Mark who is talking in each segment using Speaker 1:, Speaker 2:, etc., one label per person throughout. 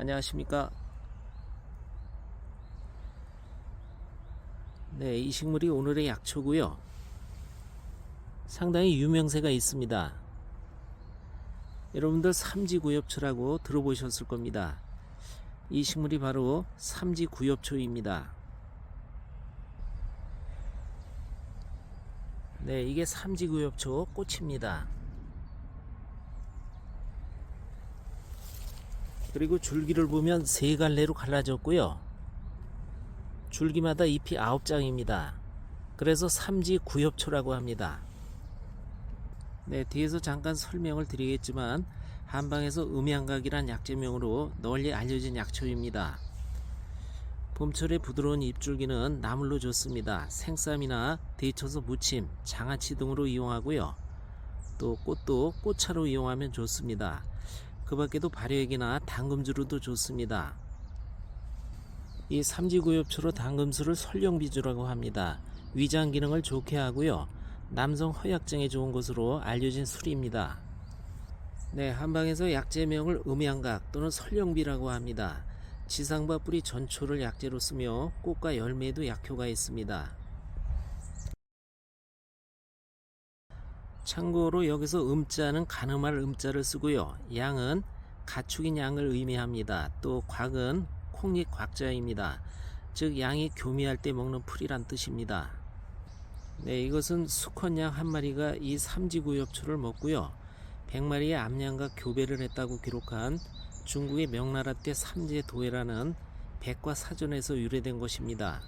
Speaker 1: 안녕하십니까? 네, 이 식물이 오늘의 약초고요. 상당히 유명세가 있습니다. 여러분들 삼지구엽초라고 들어보셨을 겁니다. 이 식물이 바로 삼지구엽초입니다. 네, 이게 삼지구엽초 꽃입니다 그리고 줄기를 보면 세 갈래로 갈라졌고요. 줄기마다 잎이 아홉 장입니다. 그래서 삼지 구엽초라고 합니다. 네, 뒤에서 잠깐 설명을 드리겠지만 한방에서 음양각이란 약재명으로 널리 알려진 약초입니다. 봄철의 부드러운 잎줄기는 나물로 좋습니다. 생쌈이나 데쳐서 무침, 장아찌 등으로 이용하고요. 또 꽃도 꽃차로 이용하면 좋습니다. 그 밖에도 발효액이나 당금주로도 좋습니다. 이 삼지구엽초로 당금수를 설령비주라고 합니다. 위장 기능을 좋게 하고요. 남성 허약증에 좋은 것으로 알려진 술입니다. 네, 한방에서 약재명을 음양각 또는 설령비라고 합니다. 지상과 뿌리 전초를 약재로 쓰며 꽃과 열매에도 약효가 있습니다. 참고로 여기서 음자는 가늠할 음자를 쓰고요. 양은 가축인 양을 의미합니다. 또 곽은 콩잎 곽자입니다. 즉 양이 교미할 때 먹는 풀이란 뜻입니다. 네, 이것은 수컷 양 한 마리가 이 삼지구엽초를 먹고요. 100마리의 암양과 교배를 했다고 기록한 중국의 명나라 때 삼재 도회라는 백과 사전에서 유래된 것입니다.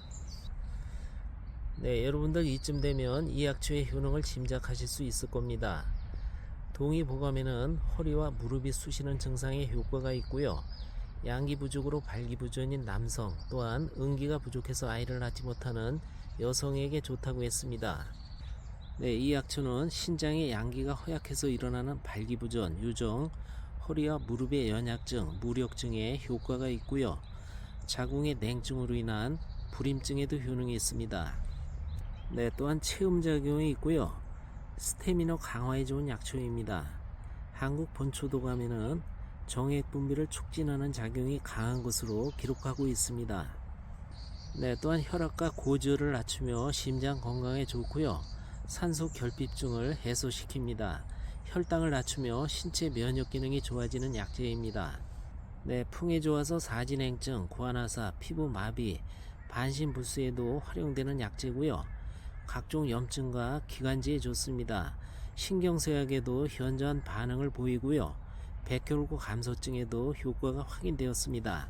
Speaker 1: 네, 여러분들 이쯤 되면 이 약초의 효능을 짐작하실 수 있을 겁니다. 동의 보감에는 허리와 무릎이 쑤시는 증상에 효과가 있고요. 양기 부족으로 발기부전인 남성 또한 응기가 부족해서 아이를 낳지 못하는 여성에게 좋다고 했습니다. 네, 이 약초는 신장의 양기가 허약해서 일어나는 발기부전, 유정, 허리와 무릎의 연약증, 무력증에 효과가 있고요. 자궁의 냉증으로 인한 불임증에도 효능이 있습니다. 네, 또한 체음작용이 있고요. 스태미너 강화에 좋은 약초입니다. 한국 본초도감에는 정액 분비를 촉진하는 작용이 강한 것으로 기록하고 있습니다. 네, 또한 혈압과 고지혈을 낮추며 심장 건강에 좋고요. 산소 결핍증을 해소시킵니다. 혈당을 낮추며 신체 면역 기능이 좋아지는 약재입니다. 네, 풍에 좋아서 사진행증, 고환화사, 피부 마비, 반신불수에도 활용되는 약재고요. 각종 염증과 기관지에 좋습니다. 신경쇠약에도 현저한 반응을 보이고요. 백혈구 감소증에도 효과가 확인되었습니다.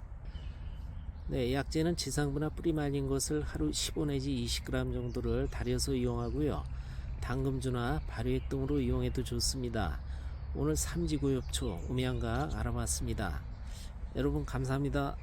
Speaker 1: 네, 약재는 지상부나 뿌리 말린 것을 하루 15 내지 20g 정도를 달여서 이용하고요. 당금주나 발효액 등으로 이용해도 좋습니다. 오늘 삼지구엽초 음양가 알아봤습니다. 여러분 감사합니다.